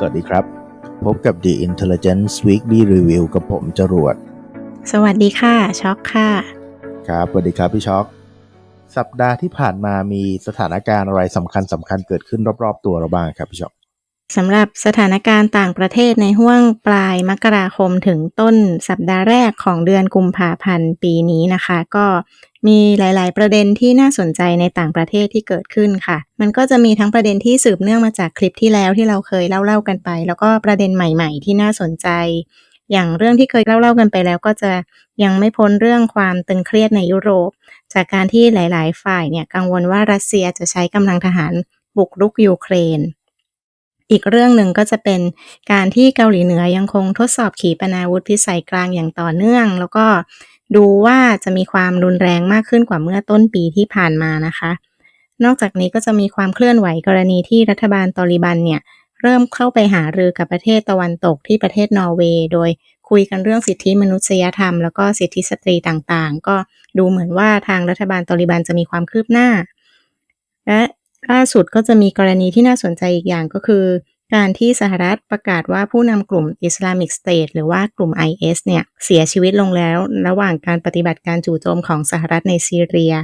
สวัสดีครับ พบกับ The Intelligence Weekly Review กับผมจรวด สวัสดีค่ะ ช็อกค่ะ ครับ สวัสดีครับพี่ช็อก สัปดาห์ที่ผ่านมามีสถานการณ์อะไรสำคัญสำคัญเกิดขึ้นรอบๆ ตัวเราบ้างครับพี่ช็อกสำหรับสถานการณ์ต่างประเทศในห้วงปลายมกราคมถึงต้นสัปดาห์แรกของเดือนกุมภาพันธ์ปีนี้นะคะ ก็ มีหลาย ๆ ประเด็นที่น่าสนใจในต่างประเทศที่เกิดขึ้นค่ะ มันก็จะมีทั้งประเด็นที่สืบเนื่องมาจากคลิปที่แล้วที่เราเคยเล่า ๆ กันไป แล้วก็ประเด็นใหม่ ๆ ที่น่าสนใจ อย่างเรื่องที่เคยเล่า ๆ กันไปแล้วก็จะยังไม่พ้นเรื่องความตึงเครียดในยุโรป จากการที่หลาย ๆ ฝ่ายเนี่ยกังวลว่ารัสเซียจะใช้กำลังทหารบุกรุกยูเครน อีกเรื่องหนึ่งก็จะเป็นการที่เกาหลีเหนือยังคงทดสอบขีปนาวุธพิสัยกลางอย่างต่อเนื่อง แล้วก็ดูว่าจะมีความรุนแรงมากขึ้นกว่าเมื่อต้นปีที่ผ่านมานะคะ นอกจากนี้ก็จะมีความเคลื่อนไหวกรณีที่รัฐบาลตอริบันเนี่ยเริ่มเข้าไปหารือกับประเทศตะวันตกที่ประเทศนอร์เวย์ โดยคุยกันเรื่องสิทธิมนุษยธรรม แล้วก็สิทธิสตรีต่างๆ ก็ดูเหมือนว่าทางรัฐบาลตอริบันจะมีความคืบหน้า และ ล่าสุดก็จะมีกรณีที่น่าสนใจอีกอย่างก็คือ การที่สหรัฐประกาศว่าผู้นำกลุ่ม Islamic State หรือว่ากลุ่ม IS เนี่ยเสียชีวิตลงแล้ว ระหว่างการปฏิบัติการจู่โจมของสหรัฐในซีเรีย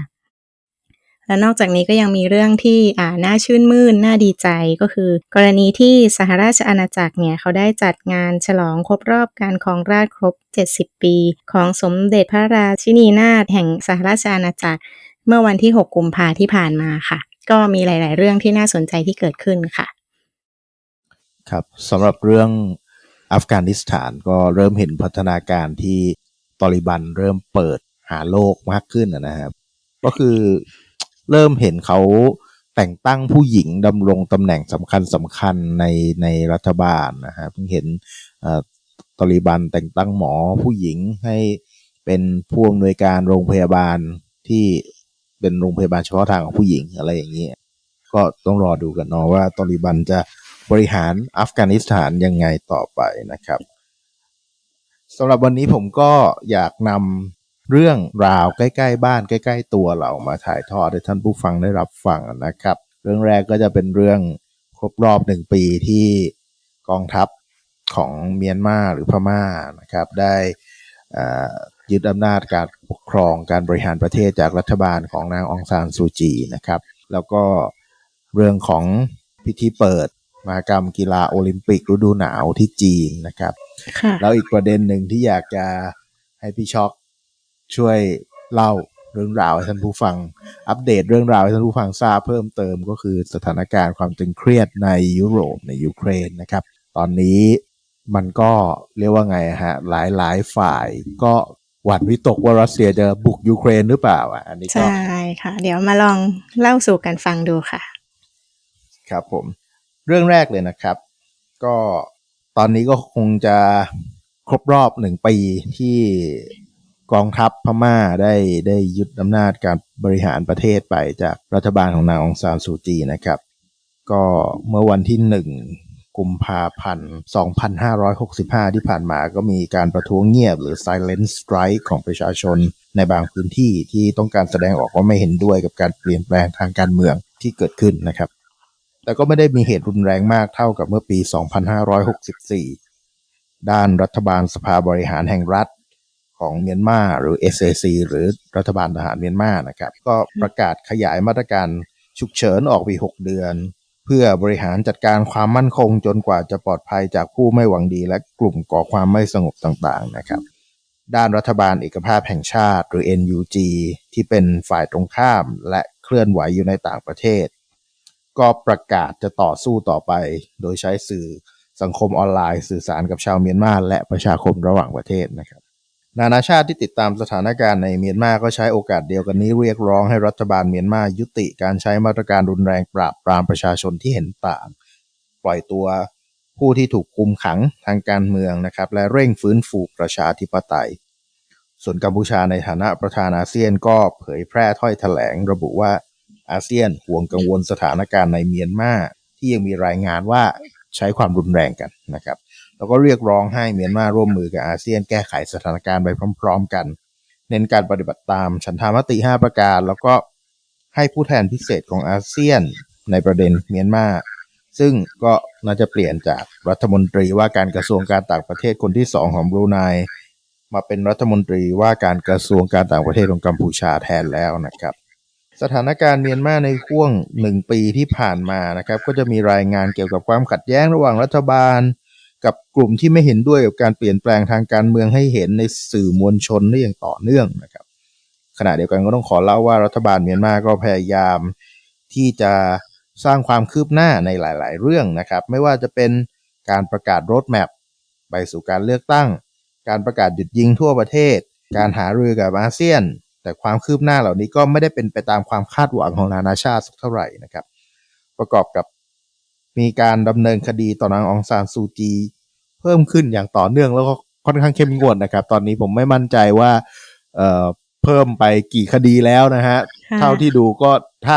และนอกจากนี้ก็ยังมีเรื่องที่อ่าน่าชื่นมื่นน่าดีใจก็คือ กรณีที่สหราชอาณาจักรเนี่ยเขาได้จัดงานฉลองครบรอบการครองราชครบ 70 ปี ของสมเด็จพระราชินีนาถแห่งสหราชอาณาจักร เมื่อวันที่ 6 กุมภาที่ผ่านมาค่ะ ก็มีหลาย ๆ เรื่องที่น่าสนใจที่เกิดขึ้นค่ะ ครับสำหรับเรื่องอัฟกานิสถานก็เริ่มเห็นพัฒนาการที่ตอริบันเริ่มเปิดหาโลกมากขึ้นนะครับ ก็คือเริ่มเห็นเขาแต่งตั้งผู้หญิงดำรงตำแหน่งสำคัญสำคัญในในรัฐบาลนะฮะเพิ่งเห็นตอริบันแต่งตั้งหมอผู้หญิงให้เป็นผู้อำนวยการโรงพยาบาลที่ เป็นโรงพยาบาลเฉพาะทางของผู้หญิงอะไรอย่างนี้ ก็ต้องรอดูกันเนาะว่าตอริบันจะบริหารอัฟกานิสถานยังไงต่อไปนะครับสำหรับวันนี้ผมก็อยากนำเรื่องราวใกล้ ๆ บ้านใกล้ ๆ ตัวเรามาถ่ายทอดให้ท่านผู้ฟังได้รับฟังนะครับ เรื่องแรกก็จะเป็นเรื่องครบรอบหนึ่งปีที่กองทัพของเมียนมาหรือพม่านะครับ ได้ ยึดอำนาจการปกครองการบริหารประเทศจากรัฐบาลของนางองซานซูจีนะครับ แล้วก็เรื่องของพิธีเปิดมหกรรมกีฬาโอลิมปิกฤดูหนาวที่จีนนะครับแล้วอีกประเด็นหนึ่งที่อยากจะให้พี่ช็อกช่วยเล่าเรื่องราวให้ท่านผู้ฟัง อัปเดตเรื่องราวให้ท่านผู้ฟังทราบเพิ่มเติมก็คือสถานการณ์ความตึงเครียดในยุโรปในยูเครนนะครับ ตอนนี้ มันก็เรียกว่าไงฮะ หลายหลายฝ่ายก็หวั่นวิตกว่ารัสเซียจะบุกยูเครนหรือเปล่าอะอันนี้ก็ใช่ค่ะ เดี๋ยวมาลองเล่าสู่กันฟังดูค่ะ ครับผม เรื่องแรกเลยนะครับ ก็ตอนนี้ก็คงจะครบรอบหนึ่งปีที่กองทัพพม่าได้ได้ยึดอำนาจการบริหารประเทศไปจากรัฐบาลของนางองซานซูจีนะครับ ก็เมื่อวันที่หนึ่ง กุมภาพันธ์ 2565 ที่ผ่านมาก็มีการประท้วงเงียบหรือ silent strike ของประชาชนในบางพื้นที่ที่ต้องการแสดงออกว่าไม่เห็นด้วยกับการเปลี่ยนแปลงทางการเมืองที่เกิดขึ้นนะครับ แต่ก็ไม่ได้มีเหตุรุนแรงมากเท่ากับเมื่อปี 2564 ด้านรัฐบาลสภาบริหารแห่งรัฐของเมียนมาหรือ SAC หรือรัฐบาลทหารเมียนมานะครับ ก็ประกาศขยายมาตรการฉุกเฉินออกไป 6 เดือน เพื่อบริหารจัดการความมั่นคงจนกว่าจะปลอดภัยจากผู้ไม่หวังดีและกลุ่มก่อความไม่สงบต่างๆนะครับ ด้านรัฐบาลเอกภาพแห่งชาติ หรือ NUG ที่เป็นฝ่ายตรงข้ามและเคลื่อนไหวอยู่ในต่างประเทศ ก็ประกาศจะต่อสู้ต่อไป โดยใช้สื่อสังคมออนไลน์ สื่อสารกับชาวเมียนมาและประชาคมระหว่างประเทศนะครับ นานาชาติที่ติดตามสถานการณ์ในเมียนมาก็ใช้โอกาสเดียวกันนี้เรียกร้องให้รัฐบาลเมียนมายุติการใช้มาตรการรุนแรงปราบปรามประชาชนที่เห็นต่าง ปล่อยตัวผู้ที่ถูกคุมขังทางการเมืองนะครับ และเร่งฟื้นฟูประชาธิปไตย ส่วนกัมพูชาในฐานะประธานอาเซียนก็เผยแพร่ถ้อยแถลง ระบุว่าอาเซียนห่วงกังวลสถานการณ์ในเมียนมาที่ยังมีรายงานว่า ใช้ความรุนแรงกันนะครับ แล้วก็เรียกร้องให้เมียนมาร่วมมือกับอาเซียนแก้ไขสถานการณ์ไปพร้อม ๆ กัน เน้นการปฏิบัติตามฉันทามติ 5 ประการ แล้วก็ให้ผู้แทนพิเศษของอาเซียนในประเด็นเมียนมาซึ่งก็น่าจะเปลี่ยนจากรัฐมนตรีว่าการกระทรวงการต่างประเทศคนที่สองของบรูไนมาเป็นรัฐมนตรีว่าการกระทรวงการต่างประเทศของกัมพูชาแทนแล้วนะครับ สถานการณ์เมียนมาในช่วงหนึ่งปีที่ผ่านมานะครับ ก็จะมีรายงานเกี่ยวกับความขัดแย้งระหว่างรัฐบาล กับกลุ่มที่ไม่เห็นด้วยกับการเปลี่ยนแปลงทางการเมืองให้เห็นในสื่อมวลชนได้อย่างต่อเนื่องนะครับ ขณะเดียวกันก็ต้องขอเล่าว่ารัฐบาลเมียนมาก็พยายามที่จะสร้างความคืบหน้าในหลาย ๆ เรื่องนะครับ ไม่ว่าจะเป็นการประกาศรถแมพไปสู่การเลือกตั้ง การประกาศหยุดยิงทั่วประเทศ การหารือกับอาเซียน แต่ความคืบหน้าเหล่านี้ก็ไม่ได้เป็นไปตามความคาดหวังของนานาชาติสักเท่าไหร่นะครับ ประกอบกับมีการดำเนินคดีต่อนางองซานซูจี เพิ่มขึ้นอย่างต่อเนื่องแล้วก็ค่อนข้างเข้มงวดนะครับ ตอนนี้ผมไม่มั่นใจว่าเอ่อเพิ่มไปกี่คดีแล้วนะฮะค่ะเท่าที่ดูก็ถ้า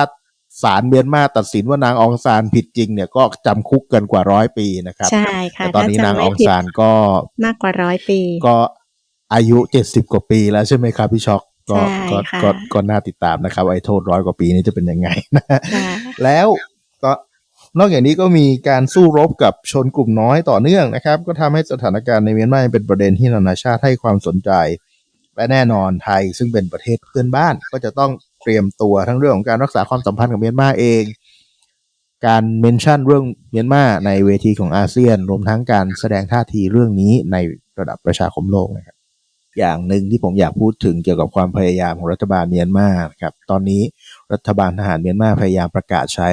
ศาลเมียนมาตัดสินว่านางองซานผิดจริงเนี่ยก็จำคุกเกินกว่าร้อยปีนะครับ ใช่ค่ะแต่ตอนนี้นางถ้อจำองไม่ผิดซานก็มากกว่าร้อยปี ก็อายุเจ็ดสิบกว่าปีแล้วใช่ไหมครับพี่ช็อก ก็ใช่ก็ค่ะก็ก็น่าติดตามนะครับไอ้โทษร้อยกว่าปีนี้จะเป็นยังไงนะฮะค่ะแล้วก็นอกจากนี้ก็มีการสู้รบกับชนกลุ่มน้อยต่อเนื่องนะครับ ก็ทำให้สถานการณ์ในเมียนมายังเป็นประเด็นที่นานาชาติให้ความสนใจ และแน่นอนไทยซึ่งเป็นประเทศเพื่อนบ้าน ก็จะต้องเตรียมตัวทั้งเรื่องของการรักษาความสัมพันธ์กับเมียนมาเอง การเมนชั่นเรื่องเมียนมาในเวทีของอาเซียน รวมทั้งการแสดงท่าทีเรื่องนี้ในระดับประชาคมโลกนะครับ อย่างหนึ่งที่ผมอยากพูดถึงเกี่ยวกับความพยายามของรัฐบาลเมียนมานะครับตอนนี้รัฐบาลทหารเมียนมาพยายามประกาศใช้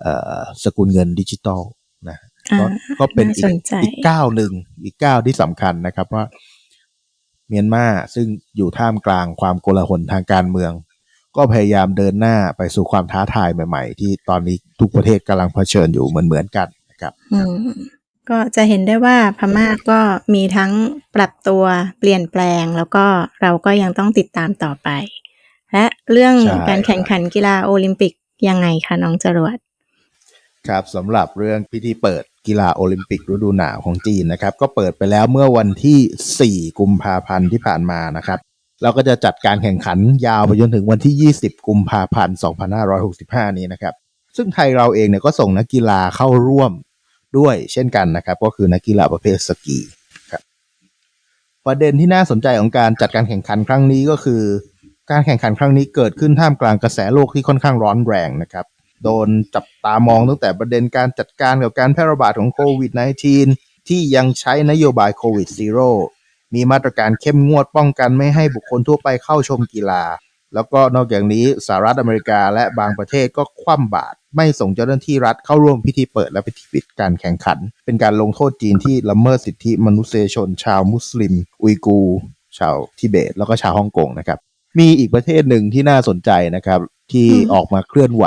เอ่อสกุลเงินดิจิตอลนะอ่าก็ก็เป็นอีน่ากสนใจอีกก้าวหนึ่งอีกก้าวที่สำคัญนะครับว่าเมียนมาซึ่งอยู่ท่ามกลางความโกลาหลทางการเมือง ก็พยายามเดินหน้าไปสู่ความท้าทายใหม่ ๆ ที่ตอนนี้ทุกประเทศกำลังเผชิญอยู่เหมือนๆกันนะครับอืม ก็จะเห็นได้ว่าพม่าก็มีทั้งปรับตัวเปลี่ยนแปลง แล้วก็เราก็ยังต้องติดตามต่อไป และเรื่องใช่การแข่งขันกีฬาโอลิมปิกยังไงคะน้องจรวดครับสำหรับเรื่องพิธีเปิดกีฬาโอลิมปิกฤดูหนาวของจีนนะครับ ก็เปิดไปแล้วเมื่อวันที่ 4 กุมภาพันธ์ที่ผ่านมานะครับเราก็จะจัดการแข่งขันยาวไปจนถึงวันที่ 20 กุมภาพันธ์ 2565 นี้นะครับ ซึ่งไทยเราเองเนี่ยก็ส่งนักกีฬาเข้าร่วม ด้วยเช่นกันนะครับ ก็คือนักกีฬาประเภทสกีครับประเด็นที่น่าสนใจของการจัดการแข่งขันครั้งนี้ก็คือ การแข่งขันครั้งนี้เกิดขึ้นท่ามกลางกระแสโลกที่ค่อนข้างร้อนแรงนะครับโดนจับตามองตั้งแต่ประเด็นการจัดการกับการแพร่ระบาดของโควิด -19 ที่ยังใช้นโยบายโควิดซีโร่มีมาตรการเข้มงวดป้องกันไม่ให้บุคคลทั่วไปเข้าชมกีฬา แล้วก็นอกจากนี้สหรัฐอเมริกาและบางประเทศก็คว่ำบาตรไม่ส่งเจ้าหน้าที่รัฐเข้าร่วมพิธีเปิดและพิธีปิดการแข่งขัน เป็นการลงโทษจีนที่ละเมิดสิทธิมนุษยชน ชาวมุสลิม อุยกู ชาวทิเบต แล้วก็ชาวฮ่องกงนะครับ มีอีกประเทศหนึ่งที่น่าสนใจนะครับ ที่อออกมาเคลื่อนไหว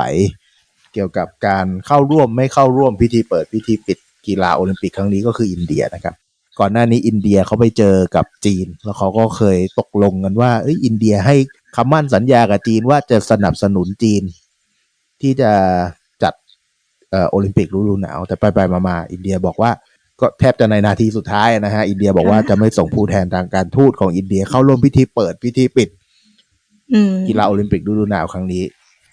เกี่ยวกับการเข้าร่วมไม่เข้าร่วมพิธีเปิดพิธีปิดกีฬาโอลิมปิกครั้งนี้ก็คืออินเดียนะครับก่อนหน้านี้อินเดียเขาไปเจอกับจีน แล้วเขาก็เคยตกลงกันว่าเอ้ยอินเดียให้ คำมั่นสัญญากับจีนว่าจะสนับสนุนจีน ที่จะจัดเอ่อโอลิมปิกฤดูหนาว แต่ไปไปมามาอินเดียบอกว่าก็แทบจะในนาทีสุดท้ายนะฮะ อินเดียบอกว่าค่ะจะไม่ส่งผู้แทนทางการทูตของอินเดียเข้าร่วมพิธีเปิดพิธีปิดอืมกีฬาโอลิมปิกฤดูหนาวครั้งนี้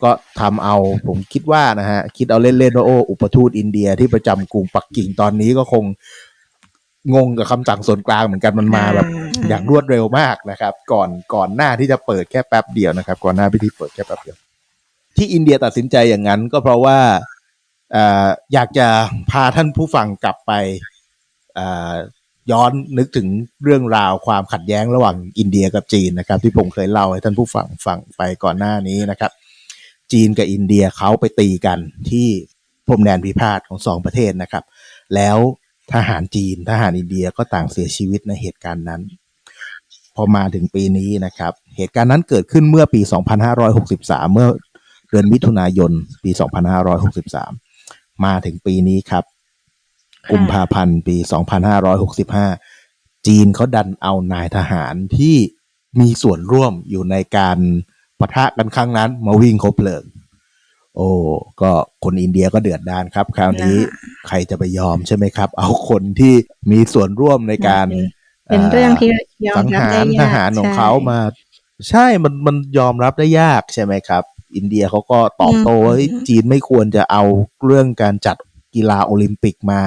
ก็ทำเอาผมคิดว่านะฮะ คิดเอาเล่นๆว่าโอ้อุปทูตอินเดียที่ประจำกรุงปักกิ่งตอนนี้ก็คง งงกับคำสั่งส่วนกลางเหมือนกันมันมาแบบอ่าอย่างรวดเร็วมากนะครับ ก่อนก่อนหน้าที่จะเปิดแค่แป๊บเดียวนะครับ ก่อนหน้าพิธีเปิดแค่แป๊บเดียว ที่อินเดียตัดสินใจอย่างนั้น ก็เพราะว่าเอ่ออยากจะพาท่านผู้ฟังกลับไปเอ่อย้อนนึกถึงเรื่องราวความขัดแย้งระหว่างอินเดียกับจีนนะครับ ที่ผมเคยเล่าให้ท่านผู้ฟังฟังไปก่อนหน้านี้นะครับ จีนกับอินเดียเขาไปตีกันที่พรมแดนพิพาทของสองประเทศนะครับ แล้ว ทหารจีน ทหารอินเดียก็ต่างเสียชีวิตในเหตุการณ์นั้น พอมาถึงปีนี้นะครับ เหตุการณ์นั้นเกิดขึ้นเมื่อปี 2563 เมื่อเดือนมิถุนายนปี 2563 มาถึงปีนี้ครับกุมภาพันธ์ปี 2565 จีนเขาดันเอานายทหารที่มีส่วนร่วมอยู่ในการปะทะกันครั้งนั้นมาวิ่งคบเพลิง โอ้ก็คนอินเดียก็เดือดดานครับ คราวนี้นะใครจะไปยอมใช่ไหมครับ เอาคนที่มีส่วนร่วมในการเป็นเรื่องที่ยอมสังรับหาได้รยากทหารของใช่เขามา ใช่มันมันยอมรับได้ยากใช่ไหมครับ อินเดียเขาก็ตอบโต้ว่าเฮ้ยจีนไม่ควรจะเอาเรื่องการจัดกีฬาโอลิมปิกมา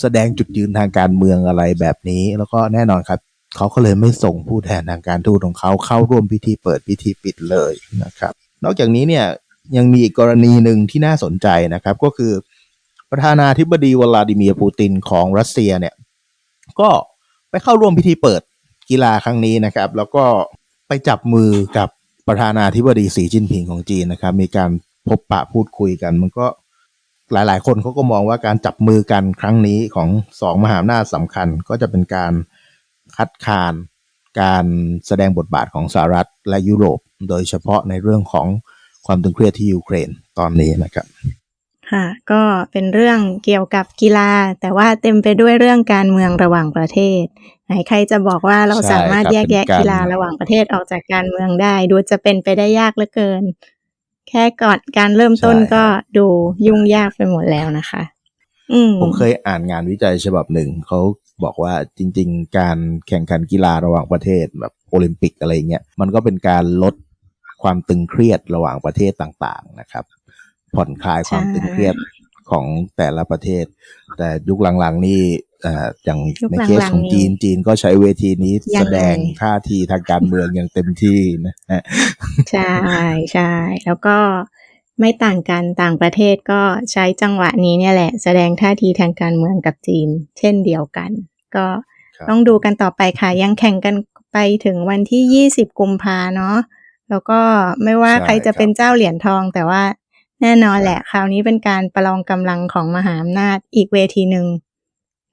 แสดงจุดยืนทางการเมืองอะไรแบบนี้ แล้วก็แน่นอนครับเขาก็เลยไม่ส่งผู้แทนทางการทูตของเขาเข้าร่วมพิธีเปิดพิธีปิดเลยนะครับ นอกจากนี้เนี่ย ยังมีอีกกรณีหนึ่งที่น่าสนใจนะครับ ก็คือประธานาธิบดีวลาดิเมียร์ปูตินของรัสเซียเนี่ยก็ไปเข้าร่วมพิธีเปิดกีฬาครั้งนี้นะครับ แล้วก็ไปจับมือกับประธานาธิบดีสีจิ้นผิงของจีนนะครับ มีการพบปะพูดคุยกัน มันก็หลายๆ คนเขาก็มองว่าการจับมือกันครั้งนี้ของสองมหาอำนาจสำคัญ ก็จะเป็นการคัดค้านการแสดงบทบาทของสหรัฐและยุโรป โดยเฉพาะในเรื่องของ ความตึงเครียดที่ยูเครนตอนนี้นะครับค่ะก็เป็นเรื่องเกี่ยวกับกีฬา แต่ว่าเต็มไปด้วยเรื่องการเมืองระหว่างประเทศ ไหนใครจะบอกว่าเราใช่สามารถครับแยกแยะเป็นการกีฬาระหว่างประเทศออกจากการเมืองได้ ดูจะเป็นไปได้ยากเหลือเกิน แค่ก่อนการเริ่มต้นก็ดูยุ่งยากไปหมดแล้วนะคะอืมผมเคยอ่านงานวิจัยฉบับหนึ่งเขาบอกว่าจริง ๆ การแข่งขันกีฬาระหว่างประเทศแบบโอลิมปิกอะไรเงี้ยมันก็เป็นการลด ความตึงเครียดระหว่างประเทศต่างๆนะครับ ผ่อนคลายความใช่ตึงเครียดของแต่ละประเทศ แต่ยุคหลังๆนี่เอ่ออย่างยุคในเคสหลังๆของจีนนี่จีนก็ใช้เวทีนี้ยังไงแสดงท่าทีทางการเมืองอย่างเต็มที่นะฮะใช่ใช่แล้วก็ไม่ต่างกันต่างประเทศก็ใช้จังหวะนี้เนี่ยแหละ แสดงท่าทีทางการเมืองกับจีน เช่นเดียวกัน ก็ครับต้องดูกันต่อไปค่ะ ยังแข่งกันไปถึงวันที่ 20 กุมภาเนาะ แล้วก็ไม่ว่าใช่ใครจะครับเป็นเจ้าเหรียญทอง แต่ว่าแน่นอนแหละ คราวนี้เป็นการประลองกำลังของมหาอำนาจอีกเวทีหนึ่ง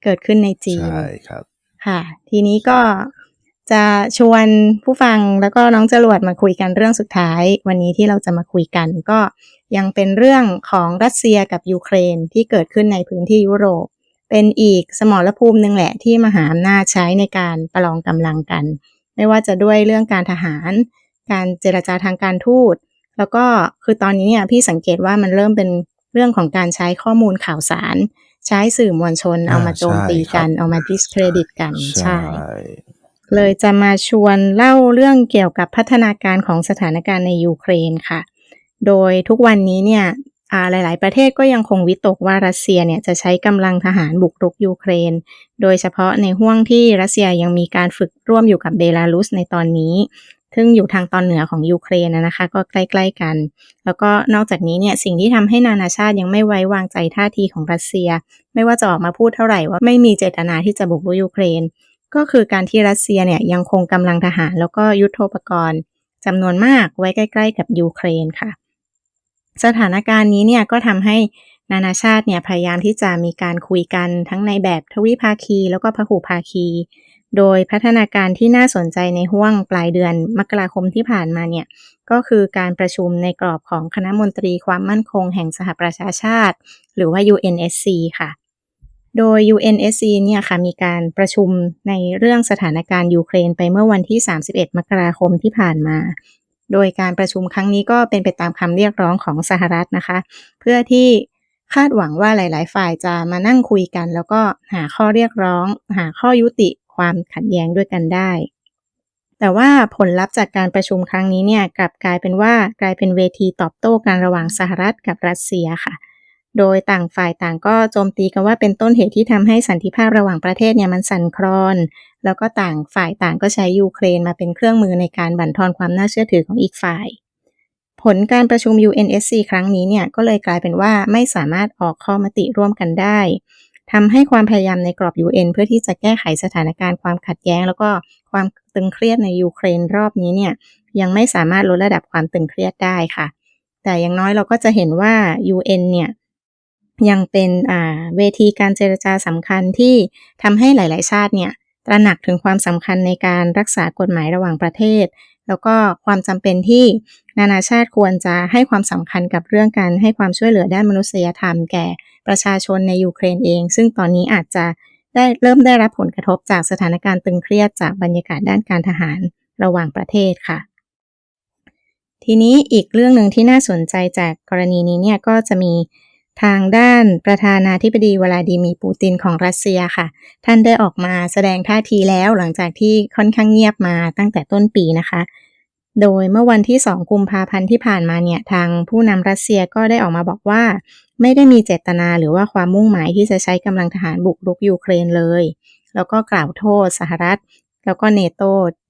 เกิดขึ้นในจีนใช่ครับ ค่ะ ทีนี้ก็จะชวนผู้ฟังแล้วก็น้องจรวดมาคุยกันเรื่องสุดท้าย วันนี้ที่เราจะมาคุยกันก็ยังเป็นเรื่องของรัสเซียกับยูเครนที่เกิดขึ้นในพื้นที่ยุโรป เป็นอีกสมรภูมิหนึ่งแหละที่มหาอำนาจใช้ในการประลองกำลังกัน ไม่ว่าจะด้วยเรื่องการทหาร การเจรจาทางการทูต แล้วก็คือตอนนี้เนี่ยพี่สังเกตว่ามันเริ่มเป็นเรื่องของการใช้ข้อมูลข่าวสาร ใช้สื่อมวลชนเอามาโจมตีกัน เอามา discredit กันใช่ เลยจะมาชวนเล่าเรื่องเกี่ยวกับพัฒนาการของสถานการณ์ในยูเครนค่ะ โดยทุกวันนี้เนี่ยอ่าหลาย ๆ ประเทศก็ยังคงวิตกว่ารัสเซียเนี่ยจะใช้กำลังทหารบุกรุกยูเครน โดยเฉพาะในห่วงที่รัสเซียยังมีการฝึกร่วมอยู่กับเบลารุสในตอนนี้ ซึ่งอยู่ทางตอนเหนือของยูเครนนะคะ ก็ใกล้ๆกัน แล้วก็นอกจากนี้เนี่ยสิ่งที่ทำให้นานาชาติยังไม่ไว้วางใจท่าทีของรัสเซีย ไม่ว่าจะออกมาพูดเท่าไหร่ว่าไม่มีเจตนาที่จะบุกรุกยูเครน ก็คือการที่รัสเซียเนี่ยยังคงกำลังทหาร แล้วก็ยุทโธปกรณ์จำนวนมากไว้ใกล้ ๆ กับยูเครนค่ะ สถานการณ์นี้เนี่ยก็ทำให้นานาชาติเนี่ยพยายามที่จะมีการคุยกันทั้งในแบบทวิภาคี แล้วก็พหุภาคี โดยพัฒนาการที่น่าสนใจในห่วงปลายเดือนมกราคมที่ผ่านมาเนี่ยก็คือการประชุมในกรอบของคณะมนตรีความมั่นคงแห่งสหประชาชาติ หรือว่า UNSC ค่ะ โดย UNSC เนี่ยค่ะมีการประชุมในเรื่องสถานการณ์ยูเครนไปเมื่อวันที่ 31 มกราคมที่ผ่านมา โดยการประชุมครั้งนี้ก็เป็นไปตามคำเรียกร้องของสหรัฐนะคะ เพื่อที่คาดหวังว่าหลาย ๆ ฝ่ายจะมานั่งคุยกัน แล้วก็หาข้อเรียกร้อง หาข้อยุติ ความขัดแย้งด้วยกันได้ แต่ว่าผลลัพธ์จากการประชุมครั้งนี้เนี่ยกลับกลายเป็นว่ากลายเป็นเวทีตอบโต้กันระหว่างสหรัฐกับรัสเซียค่ะ โดยต่างฝ่ายต่างก็โจมตีกันว่าเป็นต้นเหตุที่ทำให้สันติภาพระหว่างประเทศเนี่ยมันสั่นคลอน แล้วก็ต่างฝ่ายต่างก็ใช้ยูเครนมาเป็นเครื่องมือในการบั่นทอนความน่าเชื่อถือของอีกฝ่ายผลการประชุม UNSC ครั้งนี้เนี่ยก็เลยกลายเป็นว่าไม่สามารถออกข้อมติร่วมกันได้ ทำให้ความพยายามในกรอบ UN เพื่อที่จะแก้ไขสถานการณ์ความขัดแย้ง แล้วก็ความตึงเครียดในยูเครนรอบนี้เนี่ยยังไม่สามารถลดระดับความตึงเครียดได้ค่ะ แต่อย่างน้อยเราก็จะเห็นว่า UN เนี่ยยังเป็นเวทีการเจรจาสำคัญที่ทำให้หลาย ๆ ชาติเนี่ยตระหนักถึงความสำคัญในการรักษากฎหมายระหว่างประเทศ แล้วก็ความจำเป็นที่นานาชาติควรจะให้ความสำคัญกับเรื่องการให้ความช่วยเหลือด้านมนุษยธรรม แก่ประชาชนในยูเครนเอง ซึ่งตอนนี้อาจจะได้เริ่มได้รับผลกระทบจากสถานการณ์ตึงเครียดจากบรรยากาศด้านการทหารระหว่างประเทศค่ะ ทีนี้อีกเรื่องหนึ่งที่น่าสนใจจากกรณีนี้เนี่ยก็จะมี ทางด้านประธานาธิบดีวลาดิมีปูตินของรัสเซียค่ะ ท่านได้ออกมาแสดงท่าทีแล้วหลังจากที่ค่อนข้างเงียบมาตั้งแต่ต้นปีนะคะ โดยเมื่อวันที่ 2 กุมภาพันธ์ที่ผ่านมาเนี่ย ทางผู้นำรัสเซียก็ได้ออกมาบอกว่า ไม่ได้มีเจตนาหรือว่าความมุ่งหมายที่จะใช้กำลังทหารบุกรุกยูเครนเลย แล้วก็กล่าวโทษสหรัฐ แล้วก็เนโต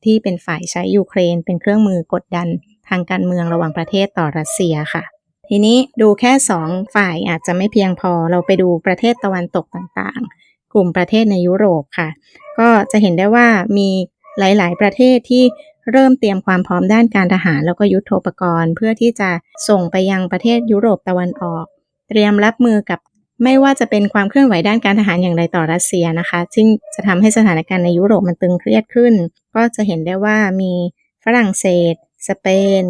ที่เป็นฝ่ายใช้ยูเครน เป็นเครื่องมือกดดันทางการเมืองระหว่างประเทศต่อรัสเซียค่ะ ทีนี้ดูแค่ 2 ฝ่ายอาจจะไม่เพียงพอเราไปดูประเทศตะวันตกต่างๆ กลุ่มประเทศในยุโรปค่ะ ก็จะเห็นได้ว่ามีหลาย ๆ ประเทศที่เริ่มเตรียมความพร้อมด้านการทหารแล้วก็ยุทโธปกรณ์ เพื่อที่จะส่งไปยังประเทศยุโรปตะวันออก เตรียมรับมือกับไม่ว่าจะเป็นความเคลื่อนไหวด้านการทหารอย่างไรต่อรัสเซียนะคะ ซึ่งจะทำให้สถานการณ์ในยุโรปมันตึงเครียดขึ้น ก็จะเห็นได้ว่ามีฝรั่งเศส สเปน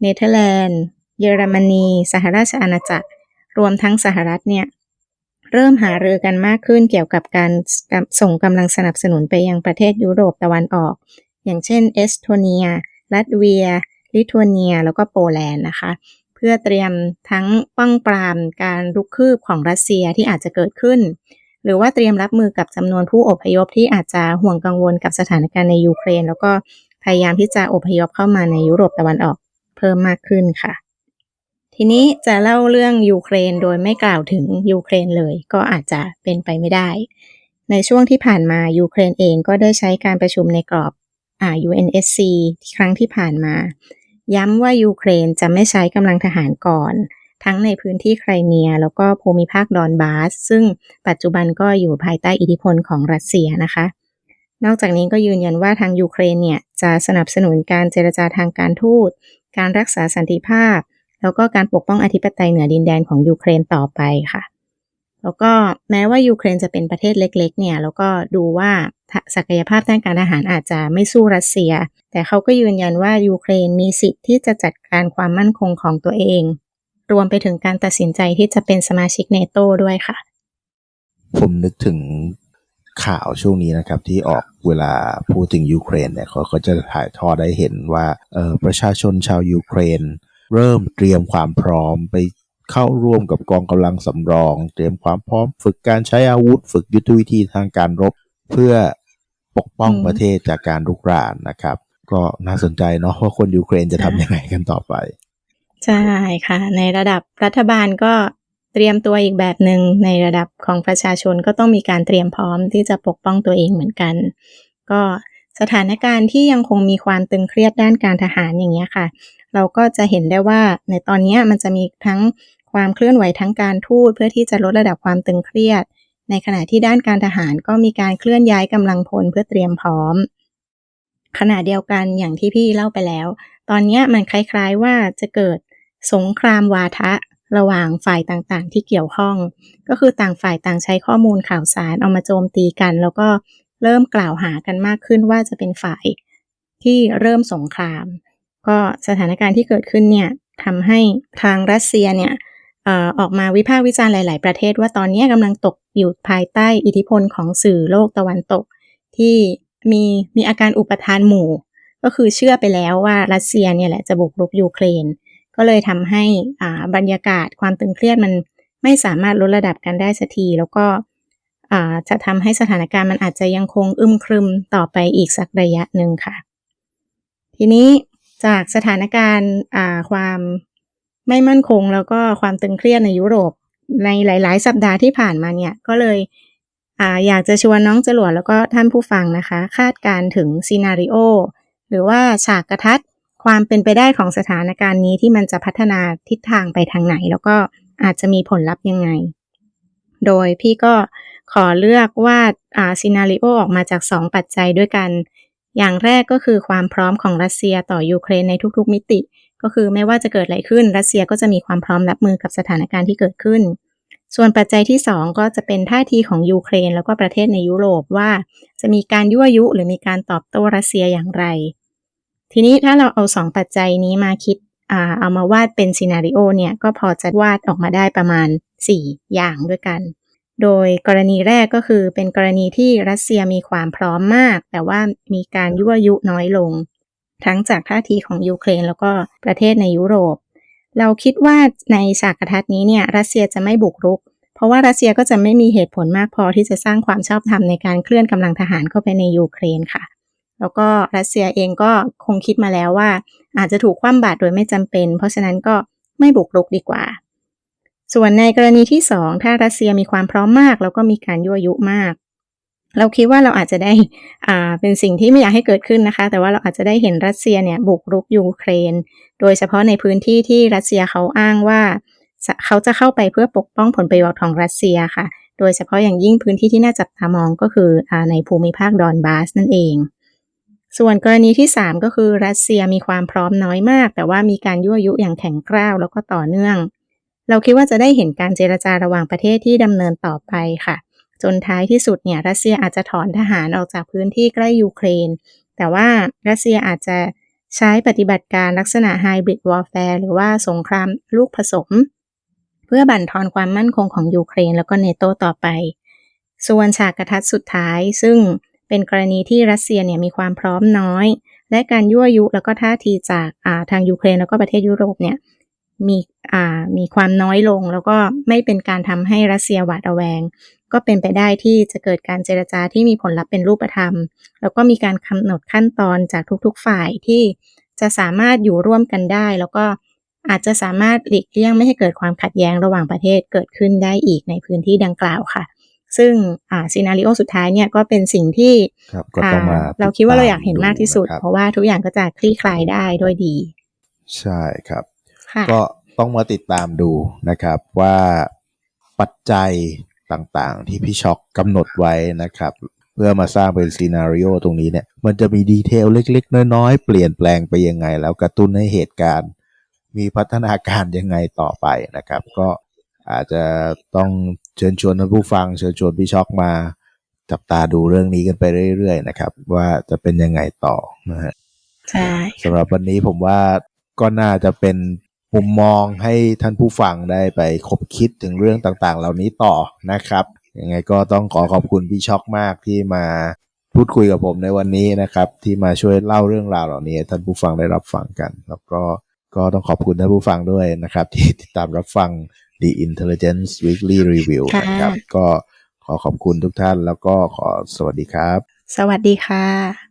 เนเธอร์แลนด์ เยอรมนี สหราชอาณาจักร รวมทั้งสหรัฐเนี่ยเริ่มหารือกันมากขึ้นเกี่ยวกับการส่งกำลังสนับสนุนไปยังประเทศยุโรปตะวันออก อย่างเช่น เอสโตเนีย ลัตเวีย ลิทัวเนีย แล้วก็โปแลนด์นะคะ เพื่อเตรียมทั้งป้องปรามการลุกคืบของรัสเซียที่อาจจะเกิดขึ้น หรือว่าเตรียมรับมือกับจำนวนผู้อพยพที่อาจจะห่วงกังวลกับสถานการณ์ในยูเครน แล้วก็พยายามที่จะอพยพเข้ามาในยุโรปตะวันออกเพิ่มมากขึ้นค่ะ ทีนี้จะเล่าเรื่องยูเครนโดยไม่กล่าวถึงยูเครนเลย ก็อาจจะเป็นไปไม่ได้ ในช่วงที่ผ่านมายูเครนเองก็ได้ใช้การประชุมในกรอบอ่า UNSC ที่ครั้งที่ผ่านมา ย้ำว่ายูเครนจะไม่ใช้กำลังทหารก่อน ทั้งในพื้นที่ไครเมีย แล้วก็ภูมิภาคดอนบาส ซึ่งปัจจุบันก็อยู่ภายใต้อิทธิพลของรัสเซียนะคะ นอกจากนี้ก็ยืนยันว่าทางยูเครนเนี่ยจะสนับสนุนการเจรจาทางการทูต การรักษาสันติภาพ แล้วก็การปกป้องอธิปไตยเหนือดินแดนของยูเครนต่อไปค่ะ แล้วก็แม้ว่ายูเครนจะเป็นประเทศเล็ก ๆ เนี่ย แล้วก็ดูว่าศักยภาพด้านการทหารอาจจะไม่สู้รัสเซีย แต่เขาก็ยืนยันว่ายูเครนมีสิทธิ์ที่จะจัดการความมั่นคงของตัวเอง รวมไปถึงการตัดสินใจที่จะเป็นสมาชิกเนโตด้วยค่ะ ผมนึกถึงข่าวช่วงนี้นะครับ ที่ออกเวลาพูดถึงยูเครนเนี่ยเขาก็จะถ่ายทอดได้เห็นว่าออประชาชนชาวยูเครน เริ่มเตรียมความพร้อมไปเข้าร่วมกับกองกำลังสำรอง เตรียมความพร้อม ฝึกการใช้อาวุธ ฝึกยุทธวิธีทางการรบ เพื่อปกป้องประเทศจากการรุกรานนะครับ ก็น่าสนใจเนาะว่าคนยูเครนจะทำยังไงกันต่อไป ใช่ค่ะ ในระดับรัฐบาลก็เตรียมตัวอีกแบบหนึ่งในระดับของประชาชนก็ต้องมีการเตรียมพร้อมที่จะปกป้องตัวเองเหมือนกัน ก็สถานการณ์ที่ยังคงมีความตึงเครียดด้านการทหารอย่างเงี้ยค่ะ เราก็จะเห็นได้ว่าในตอนนี้มันจะมีทั้งความเคลื่อนไหวทั้งการทูตเพื่อที่จะลดระดับความตึงเครียด ในขณะที่ด้านการทหารก็มีการเคลื่อนย้ายกำลังพลเพื่อเตรียมพร้อม ขณะเดียวกันอย่างที่พี่เล่าไปแล้ว ตอนนี้มันคล้ายๆว่าจะเกิดสงครามวาทะระหว่างฝ่ายต่างๆ ที่เกี่ยวข้อง ก็คือต่างฝ่ายต่างใช้ข้อมูลข่าวสารเอามาโจมตีกัน แล้วก็เริ่มกล่าวหากันมากขึ้นว่าจะเป็นฝ่ายที่เริ่มสงคราม ก็สถานการณ์ที่เกิดขึ้นเนี่ยทำให้ทางรัสเซียเนี่ยออกมาวิพากษ์วิจารณ์หลาย ๆ ประเทศ ว่าตอนนี้กำลังตกอยู่ภายใต้อิทธิพลของสื่อโลกตะวันตก ที่มีมีอาการอุปทานหมู่ ก็คือเชื่อไปแล้วว่ารัสเซียเนี่ยแหละจะบุกรุกยูเครน ก็เลยทำให้อาบรรยากาศความตึงเครียดมันไม่สามารถลดระดับกันได้สักที แล้วก็จะทำให้สถานการณ์มันอาจจะยังคงอึมครึมต่อไปอีกสักระยะหนึ่งค่ะ ทีนี้ จากสถานการณ์ความไม่มั่นคงแล้วก็ความตึงเครียดในยุโรป ในหลาย ๆ สัปดาห์ที่ผ่านมาเนี่ยก็เลยออยากจะชวนน้องจรวดแล้วก็ท่านผู้ฟังนะคะ คาดการถึงซีนารีโอหรือว่าฉากกระทัดความเป็นไปได้ของสถานการณ์นี้ที่มันจะพัฒนาทิศทางไปทางไหน แล้วก็อาจจะมีผลลัพธ์ยังไง โดยพี่ก็ขอเลือกวาดอ่าซีนารีโอออกมาจาก 2 ปัจจัยด้วยกัน อย่างแรกก็คือความพร้อมของรัสเซียต่อยูเครนในทุกๆมิติ ก็คือไม่ว่าจะเกิดอะไรขึ้น รัสเซียก็จะมีความพร้อมรับมือกับสถานการณ์ที่เกิดขึ้น ส่วนปัจจัยที่ 2 ก็จะเป็นท่าทีของยูเครน แล้วก็ประเทศในยุโรปว่า จะมีการยั่วยุหรือมีการตอบโต้รัสเซียอย่างไร ทีนี้ถ้าเราเอา 2 ปัจจัยนี้มาคิดเอามาวาดเป็นซีนารีโอเนี่ยก็พอจะวาดออกมาได้ประมาณ 4 อย่างด้วยกัน โดยกรณีแรกก็คือเป็นกรณีที่รัสเซียมีความพร้อมมาก แต่ว่ามีการยั่วยุน้อยลง ทั้งจากท่าทีของยูเครนแล้วก็ประเทศในยุโรป เราคิดว่าในฉากกระทัดนี้เนี่ยรัสเซียจะไม่บุกรุก เพราะว่ารัสเซียก็จะไม่มีเหตุผลมากพอที่จะสร้างความชอบธรรมในการเคลื่อนกำลังทหารเข้าไปในยูเครนค่ะ แล้วก็รัสเซียเองก็คงคิดมาแล้วว่า อาจจะถูกคว่ำบาตรโดยไม่จำเป็น เพราะฉะนั้นก็ไม่บุกรุกดีกว่า ส่วนในกรณีที่สองถ้ารัสเซียมีความพร้อมมากแล้วก็มีการยั่วยุมาก เราคิดว่าเราอาจจะได้อ่าเป็นสิ่งที่ไม่อยากให้เกิดขึ้นนะคะ แต่ว่าเราอาจจะได้เห็นรัสเซียเนี่ยบุกรุกยูเครน โดยเฉพาะในพื้นที่ที่รัสเซียเขาอ้างว่า เขาจะเข้าไปเพื่อปกป้องผลประโยชน์ของรัสเซียค่ะ โดยเฉพาะอย่างยิ่งพื้นที่ที่น่าจับตามองก็คืออ่าในภูมิภาคดอนบาสนั่นเองส่วนกรณีที่ 3 ก็คือรัสเซียมีความพร้อมน้อยมาก แต่ว่ามีการยั่วยุอย่างแข็งกร้าวแล้วก็ต่อเนื่อง เราคิดว่าจะได้เห็นการเจรจาระหว่างประเทศที่ดำเนินต่อไปค่ะ จนท้ายที่สุดเนี่ยรัสเซียอาจจะถอนทหารออกจากพื้นที่ใกล้ยูเครน แต่ว่ารัสเซียอาจจะใช้ปฏิบัติการลักษณะไฮบริดวอร์แฟร์หรือว่าสงครามลูกผสม เพื่อบั่นทอนความมั่นคงของยูเครนแล้วก็เนโตต่อไป ส่วนฉากกระทัดสุดท้าย ซึ่งเป็นกรณีที่รัสเซียเนี่ยมีความพร้อมน้อย และการยั่วยุแล้วก็ท่าทีจากอ่าทางยูเครนแล้วก็ประเทศยุโรปเนี่ย มีอ่ามีความน้อยลง แล้วก็ไม่เป็นการทำให้รัสเซียหวาดระแวง ก็เป็นไปได้ที่จะเกิดการเจรจาที่มีผลลัพธ์เป็นรูปธรรม แล้วก็มีการกำหนดขั้นตอนจากทุกๆฝ่ายที่จะสามารถอยู่ร่วมกันได้ แล้วก็อาจจะสามารถหลีกเลี่ยงไม่ให้เกิดความขัดแย้งระหว่างประเทศเกิดขึ้นได้อีกในพื้นที่ดังกล่าวค่ะ ซึ่งอ่าซีนารีโอสุดท้ายเนี่ยก็เป็นสิ่งที่ครับก็ต้องมาอ่าเราคิดว่าเราอยากเห็นมากที่สุดนะครับเพราะว่าทุกอย่างก็จะคลี่คลายได้ด้วยดี ใช่ครับค่ะ ก็ต้องมาติดตามดูนะครับว่าปัจจัยต่างๆ ที่พี่ช็อกกำหนดไว้นะครับ เพื่อมาสร้างเป็นซีนารีโอตรงนี้เนี่ย มันจะมีดีเทลเล็ก ๆ น้อยๆ เปลี่ยนแปลงไปยังไง แล้วกระตุ้นให้เหตุการณ์ มีพัฒนาการยังไงต่อไปนะครับ ก็อาจจะต้องเชิญชวนท่านผู้ฟัง เชิญชวนพี่ช็อกมาจับตาดูเรื่องนี้กันไปเรื่อยๆนะครับ ว่าจะเป็นยังไงต่อนะฮะใช่สำหรับวันนี้ผมว่าก็น่าจะเป็น มุมมองให้ท่านผู้ฟังได้ไปคบคิดถึงเรื่องต่างๆ เหล่านี้ต่อนะครับยังไงก็ต้องขอขอบคุณพี่ช็อกมากที่มาพูดคุยกับผมในวันนี้นะครับ ที่มาช่วยเล่าเรื่องราวเหล่านี้ให้ท่านผู้ฟังได้รับฟังกัน แล้วก็ก็ต้องขอบคุณท่านผู้ฟังด้วยนะครับ ที่ติดตามรับฟัง The Intelligence Weekly Review ค่ะนะครับ ก็ขอขอบคุณทุกท่านแล้วก็ขอสวัสดีครับ สวัสดีค่ะ